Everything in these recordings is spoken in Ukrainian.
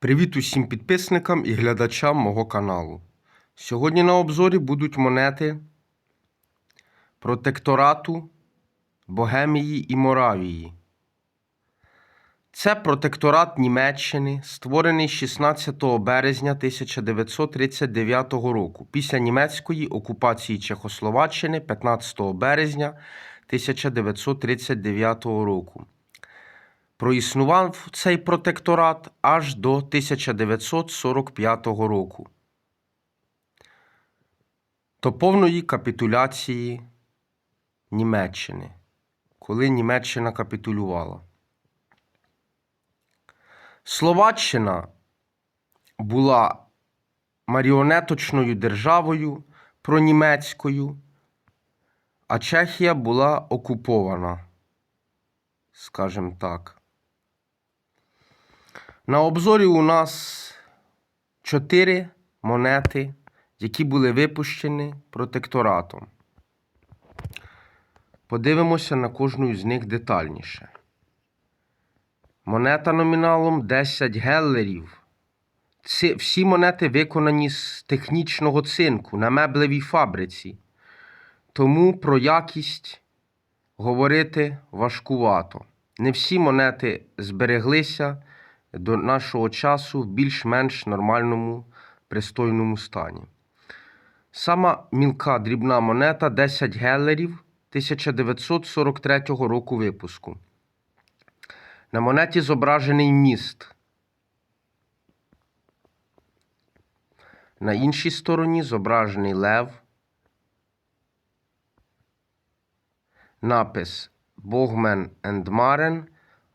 Привіт усім підписникам і глядачам мого каналу. Сьогодні на обзорі будуть монети протекторату Богемії і Моравії. Це протекторат Німеччини, створений 16 березня 1939 року після німецької окупації Чехословаччини 15 березня 1939 року. Проіснував цей протекторат аж до 1945 року. До повної капітуляції Німеччини, коли Німеччина капітулювала. Словаччина була маріонеточною державою пронімецькою, а Чехія була окупована, скажімо так. На обзорі у нас чотири монети, які були випущені протекторатом. Подивимося на кожну з них детальніше. Монета номіналом 10 геллерів. Ці, всі монети виконані з технічного цинку на меблевій фабриці. Тому про якість говорити важкувато. Не всі монети збереглися до нашого часу в більш-менш нормальному пристойному стані. Сама мілка дрібна монета 10 гелерів 1943 року випуску. На монеті зображений міст. На іншій стороні зображений лев. Напис Богмен енд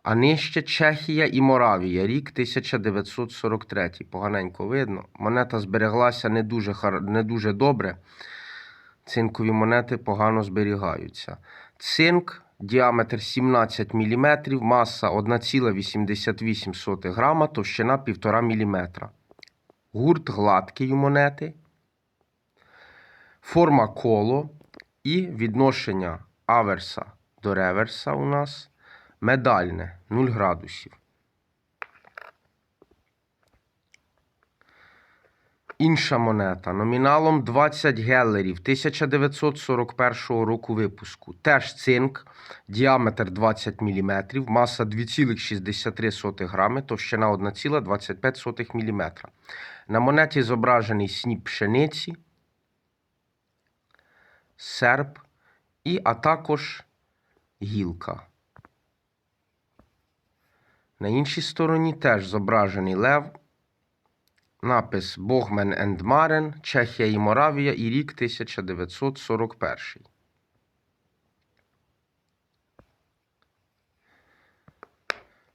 а нижче Чехія і Моравія, рік 1943. Поганенько видно. Монета збереглася не дуже, не дуже добре. Цинкові монети погано зберігаються. Цинк, діаметр 17 мм, маса 1,88 грама, товщина 1,5 мм. Гурт гладкий у монети. Форма коло і відношення аверса до реверса у нас медальне 0 градусів. Інша монета номіналом 20 гелерів 1941 року випуску. Теж цинк, діаметр 20 мм, маса 2,63 грами, товщина 1,25 мм. На монеті зображений сніп пшениці, серп і, а також гілка. На іншій стороні теж зображений лев. Напис Богмен енд Марен, Чехія і Моравія і рік 1941.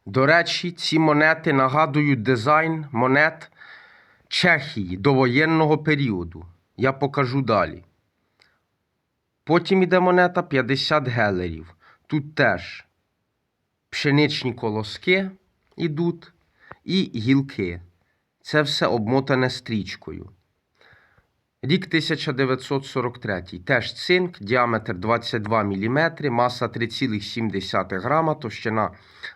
До речі, ці монети нагадують дизайн монет Чехії довоєнного періоду. Я покажу далі. Потім іде монета 50 гелерів. Тут теж пшеничні колоски ідуть і гілки. Це все обмотане стрічкою. Рік 1943. Теж цинк, діаметр 22 мм, маса 3,7 грама, товщина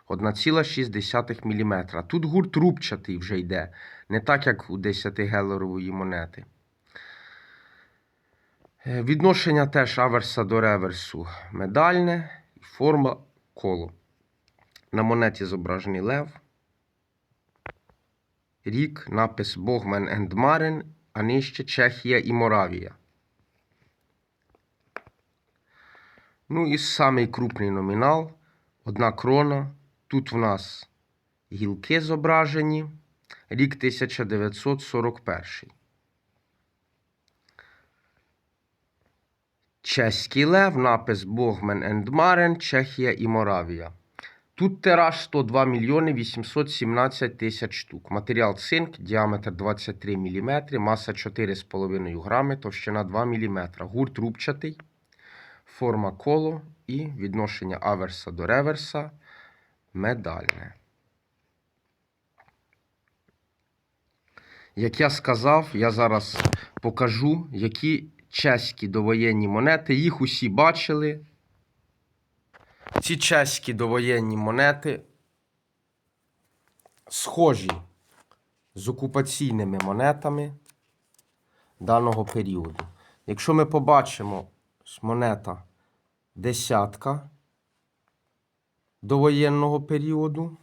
1,6 мм. Тут гурт рубчатий вже йде, не так, як у 10 гелерової монети. Е, Відношення теж аверса до реверсу медальне, форма коло. На монеті зображений лев. Рік, напис Богмен енд Марен, а нижче Чехія і Моравія. Ну і самий крупний номінал. Одна крона. Тут в нас гілки зображені. Рік 1941. Чеський лев, напис Богмен енд Марен, Чехія і Моравія. Тут тираж 102 мільйони 817 тисяч штук. Матеріал цинк, діаметр 23 мм, маса 4,5 грами, товщина 2 мм. Гурт рубчатий, форма коло і відношення аверса до реверса медальне. Як я сказав, я зараз покажу, які чеські довоєнні монети. Їх усі бачили. Ці чеські довоєнні монети схожі з окупаційними монетами даного періоду. Якщо ми побачимо монета десятка довоєнного періоду,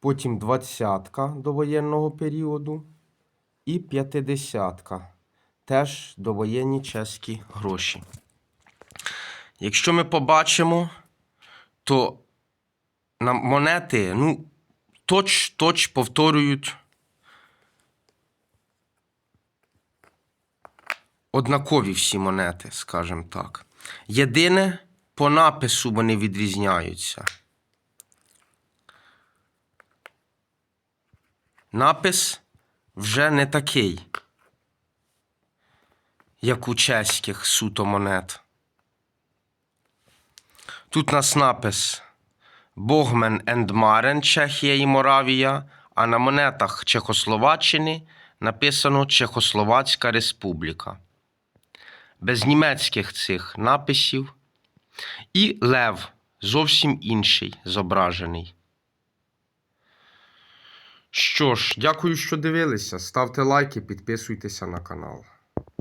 потім двадцятка довоєнного періоду і п'ятидесятка. Теж довоєнні чеські гроші. Якщо ми побачимо, то на монети, ну, точ-точ повторюють однакові всі монети, скажімо так. Єдине, по напису вони відрізняються. Напис вже не такий, як у чеських суто монет. Тут нас напис Богмен енд Марен, Чехія і Моравія, а на монетах Чехословаччини написано Чехословацька Республіка. Без німецьких цих написів. І лев зовсім інший зображений. Що ж, дякую, що дивилися. Ставте лайки, підписуйтеся на канал.